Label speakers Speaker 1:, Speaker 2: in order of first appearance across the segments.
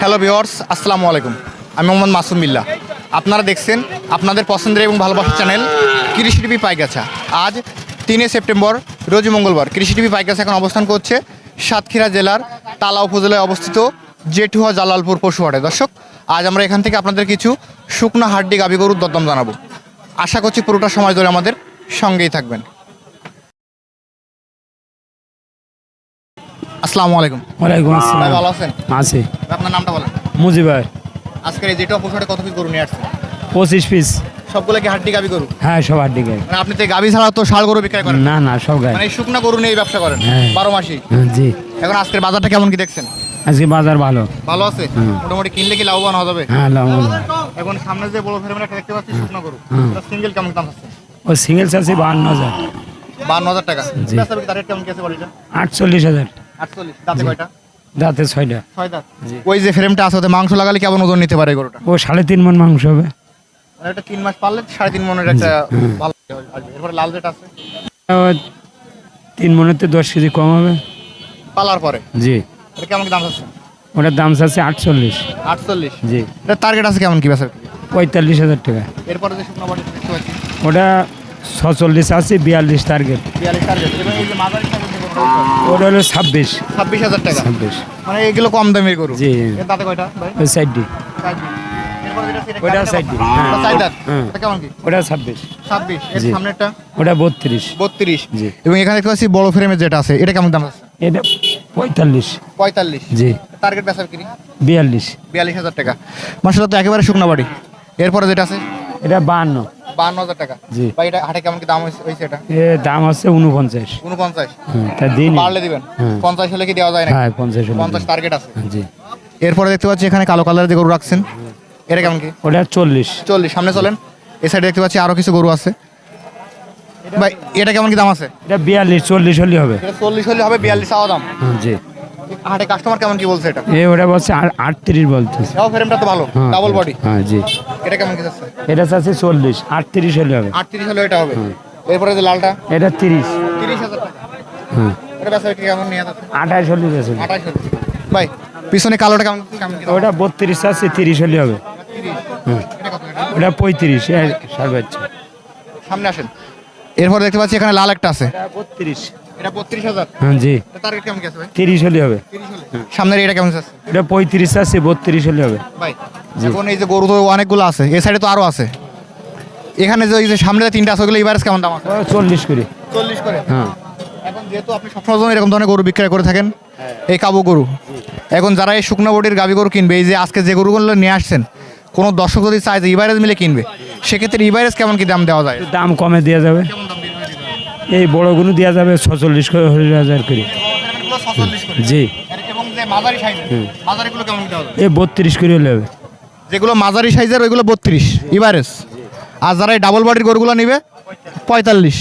Speaker 1: Hello viewers আসসালামু আলাইকুম। আমি মোহাম্মদ মাসুম বিল্লাহ। আপনারা দেখছেন আপনাদের পছন্দের এবং ভালোবাসার চ্যানেল কৃষি টিভি পাইগাছা। আজ তিনে সেপ্টেম্বর, রোজ মঙ্গলবার। কৃষি টিভি পাইগাছা এখন অবস্থান করছে সাতক্ষীরা জেলার তালা উপজেলায় অবস্থিত জেঠুয়া জালালপুর পশুহাটে দর্শক, আজ আমরা এখান থেকে আপনাদের কিছু শুকনো হাড্ডি গাবি গরুর দরদাম জানাব। আশা করছি পুরোটা সময় ধরে আমাদের সঙ্গেই থাকবেন। আসসালামু আলাইকুম।
Speaker 2: ওয়ালাইকুম আসসালাম।
Speaker 1: ভালো আছেন?
Speaker 2: আছে।
Speaker 1: আপনার নামটা বলেন।
Speaker 2: মুজি ভাই।
Speaker 1: আজকের এই যেটা কত কি গরু নিয়ে আসছেন?
Speaker 2: পঁচিশ পিস।
Speaker 1: সবগুলো কি হাড্ডি গাবি গরু?
Speaker 2: হ্যাঁ সব হাড্ডি গায়ে
Speaker 1: মানে আপনি তো গাবি ছাড়া তো ষাড় গরু বিক্রয় করেন
Speaker 2: না। না সব গায়ে
Speaker 1: মানে শুকনা গরু নিয়ে ব্যবসা করেন
Speaker 2: হ্যাঁ।
Speaker 1: বারো মাসি
Speaker 2: হ্যাঁ, জি।
Speaker 1: এখন আজকের বাজারটা কেমন কি দেখছেন?
Speaker 2: আজকে বাজার ভালো।
Speaker 1: ভালো আছে? মোটামুটি কিনলে কি লাভবান হওয়া যাবে?
Speaker 2: হ্যাঁ লবঙ্গ
Speaker 1: এখন সামনে যে বড় ফেরমের একটা দেখতে পাচ্ছি শুকনা গরু। সিঙ্গেল কেমন দাম আছে?
Speaker 2: ও সিঙ্গেল বাহান্ন হাজার।
Speaker 1: বান্ন হাজার টাকা।
Speaker 2: আটচল্লিশ হাজার।
Speaker 1: দাঁতে কয়টা?
Speaker 2: দাঁতে ছয়টা।
Speaker 1: ছয় দাঁত। ওই যে ফ্রেমটা আছে ওতে মাংস লাগালে কেমন ওজন নিতে পারে গরুটা?
Speaker 2: ও সাড়ে তিন মন মাংস হবে।
Speaker 1: মানে এটা তিন মাস পারলে সাড়ে তিন মনের একটা
Speaker 2: হুম।
Speaker 1: ভালো আসবে। এরপরে লাল যেটা আছে?
Speaker 2: তিন মনেতে দশ কেজি কম হবে।
Speaker 1: পালার পরে?
Speaker 2: জি।
Speaker 1: এটা কেমন দাম আছে?
Speaker 2: ওটার দাম আছে আটচল্লিশ।
Speaker 1: আটচল্লিশ?
Speaker 2: জি।
Speaker 1: এটা টার্গেট আছে কেমন কি বেচা
Speaker 2: পঁয়তাল্লিশ হাজার টাকা।
Speaker 1: এরপরে যে শুকনো পাচ্ছি।
Speaker 2: ওটা ছচল্লিশ আছে বিয়াল্লিশ টার্গেট
Speaker 1: বিয়াল্লিশ টার্গেট এবং এই যে মাদারি
Speaker 2: ওটা হলো ছাব্বিশ।
Speaker 1: ছাব্বিশ হাজার টাকা।
Speaker 2: ছাব্বিশ।
Speaker 1: মানে এগুলো কম দামের গরু।
Speaker 2: জি।
Speaker 1: দাঁতে কয়টা ভাই?
Speaker 2: সাইডটি। সাইডটি।
Speaker 1: ওটা
Speaker 2: ছাব্বিশ।
Speaker 1: ছাব্বিশ। সামনেরটা?
Speaker 2: বত্রিশ।
Speaker 1: বত্রিশ।
Speaker 2: জি।
Speaker 1: এবং এখানে দেখতে পাচ্ছি বড় ফ্রেমের যেটা আছে এটা কেমন দাম আছে?
Speaker 2: এটা পঁয়তাল্লিশ।
Speaker 1: পঁয়তাল্লিশ।
Speaker 2: জি।
Speaker 1: টার্গেট
Speaker 2: বিয়াল্লিশ।
Speaker 1: বিয়াল্লিশ হাজার টাকা। মাসাল্লাহ তো একেবারে শুকনো বাড়ি। এরপরে যেটা আছে?
Speaker 2: এটা বাহান্ন।
Speaker 1: বান্ন হাজার টাকা।
Speaker 2: জি।
Speaker 1: বা এটা হাটে কেমন কি দাম হয়েছে হয়েছে এটা?
Speaker 2: এ দাম হচ্ছে উনপঞ্চাশ
Speaker 1: উনপঞ্চাশ
Speaker 2: তা দিন
Speaker 1: পারলে দিবেন। পঞ্চাশ হলে কি দেওয়া যায় না
Speaker 2: হ্যাঁ পঞ্চাশ
Speaker 1: পঞ্চাশ টার্গেট আছে।
Speaker 2: জি।
Speaker 1: এরপরে দেখতে পাচ্ছি এখানে কালো কালারের যে গরু রাখছেন। এটা কেমন কি?
Speaker 2: ওটা চল্লিশ।
Speaker 1: চল্লিশ। সামনে চলেন। এই সাইডে দেখতে পাচ্ছি আরও কিছু গরু আছে। ভাই এটা কেমন কি দাম আছে?
Speaker 2: এটা বিয়াল্লিশ চল্লিশ হলে হবে।
Speaker 1: চল্লিশ হলে হবে বিয়াল্লিশ চাওয়া দাম।
Speaker 2: হ্যাঁ, জি।
Speaker 1: হাটে কাস্টমার কেমন কি বলছে এটা?
Speaker 2: এ ওটা বলছে আট- আটত্রিশ বলতেছে।
Speaker 1: ফ্রেমটা তো ভালো
Speaker 2: হ্যাঁ,
Speaker 1: ডাবল বডি
Speaker 2: হ্যাঁ জি।
Speaker 1: এটা কেমন কি যাচ্ছে?
Speaker 2: এটা চাচ্ছে চল্লিশ আটত্রিশ হলে হবে।
Speaker 1: আটত্রিশ হলে এটা হবে। এরপরে যে লালটা?
Speaker 2: এটা তিরিশ।
Speaker 1: তিরিশ হাজার টাকা।
Speaker 2: হ্যাঁ।
Speaker 1: এটা বেচা বিক্রি কেমন নিয়ে যাচ্ছে?
Speaker 2: আঠাশ হলে গেছে
Speaker 1: আঠাশ হলে। ভাই পিছনে কালোটা কেমন কেমন কি?
Speaker 2: ওটা বত্রিশ আছে তিরিশ হলে হবে। হ্যাঁ? ওটা পঁয়ত্রিশ সর্বোচ্চ
Speaker 1: সামনে আসেন। এরপর দেখতে পাচ্ছি এখানে লাল একটা আছে।
Speaker 2: বত্রিশ।
Speaker 1: এটা বত্রিশ হাজার।
Speaker 2: হ্যাঁ জি।
Speaker 1: টার্গেট কেমন গেছে ভাই?
Speaker 2: তিরিশ হলে হবে।
Speaker 1: সামনের এটা কেমন আছে?
Speaker 2: এটা পঁয়ত্রিশ আছে বত্রিশ হলে হবে।
Speaker 1: ভাই এখন এই যে গরু তো অনেকগুলো আছে এই সাইডে তো আরও আছে। এখানে যে ওই যে সামনে যে তিনটা আছে ওগুলো এবারে কেমন দাম আছে?
Speaker 2: চল্লিশ করে।
Speaker 1: চল্লিশ করে?
Speaker 2: হ্যাঁ।
Speaker 1: এখন যেহেতু আপনি সবসময় জন্য এরকম ধরনের গরু বিক্রয় করে থাকেন এই কাবু গরু। এখন যারা এই শুকনো বটির গাবি গরু কিনবে এই যে আজকে যে গরুগুলো নিয়ে আসছেন কোনো দর্শক যদি চায় যে ইভারেজ মিলে কিনবে সেক্ষেত্রে ইভারেজ কেমন কি দাম দেওয়া যায়?
Speaker 2: দাম কমে দেওয়া যাবে। এই বড়গুলো দেওয়া যাবে ছচল্লিশ হাজার করে। জি।
Speaker 1: এবং যে মাঝারি সাইজের মাঝারিগুলো কেমন কি দেওয়া যাবে
Speaker 2: এ বত্রিশ করে হলে হবে।
Speaker 1: যেগুলো মাঝারি সাইজের ওইগুলো বত্রিশ ইভারেজ আর যারা এই ডাবল বডির গরুগুলো নিবে পঁয়তাল্লিশ।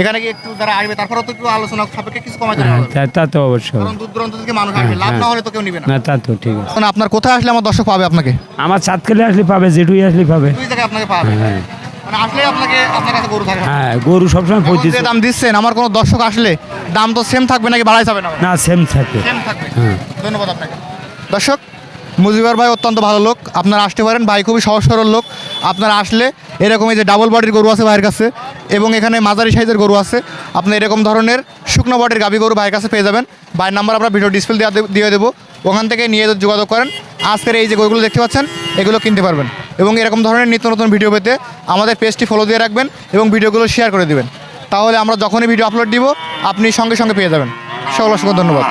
Speaker 1: এখানে কি একটু যারা আসবে তারপরে তো একটু আলোচনা সাপেক্ষে কিছু কমাই দেওয়া
Speaker 2: হ্যাঁ
Speaker 1: হবে।
Speaker 2: তা তা অবশ্যই
Speaker 1: কারণ দূর দূরান্ত থেকে মানুষ আসবে লাভ না হলে তো কেউ নিবে না।
Speaker 2: না তা তো ঠিক আছে।
Speaker 1: আপনার কোথায় আসলে আমার দর্শক পাবে আপনাকে?
Speaker 2: আমার চাঁদখালি আসলে পাবে যেটুই আসলে পাবে।
Speaker 1: দুই জায়গায় আপনাকে পাবে।
Speaker 2: হ্যাঁ।
Speaker 1: মানে আসলে আপনাকে আপনার কাছে গরু থাকে
Speaker 2: হ্যাঁ গরু সবসময় পঁয়ত্রিশ
Speaker 1: যে দাম দিচ্ছেন আমার কোনো দর্শক আসলে দাম তো সেম থাকবে নাকি বাড়াই যাবে না?
Speaker 2: না সেম থাকে
Speaker 1: সেম থাকবে।
Speaker 2: হ্যাঁ।
Speaker 1: ধন্যবাদ আপনাকে। দর্শক মুজিবার ভাই অত্যন্ত ভালো লোক। আপনারা আসতে পারেন। ভাই খুবই সহজ সরল লোক। আপনারা আসলে এরকম এই যে ডাবল বডির গরু আছে ভাইয়ের কাছে এবং এখানে মাঝারি সাইজের গরু আছে আপনি এরকম ধরনের শুকনো বডির গাবি গরু ভাইয়ের কাছে পেয়ে যাবেন। ভাইয়ের নাম্বার আমরা ভিডিও ডিসপ্লে দিয়ে দেবো। ওখান থেকে নিয়ে যোগাযোগ করেন। আজকের এই যে গরুগুলো দেখতে পাচ্ছেন এগুলো কিনতে পারবেন। এবং এরকম ধরনের নিত্য নতুন ভিডিও পেতে আমাদের পেজটি ফলো দিয়ে রাখবেন এবং ভিডিওগুলো শেয়ার করে দিবেন। তাহলে আমরা যখনই ভিডিও আপলোড দিব, আপনি সঙ্গে সঙ্গে পেয়ে যাবেন। সকল অসংখ্য ধন্যবাদ।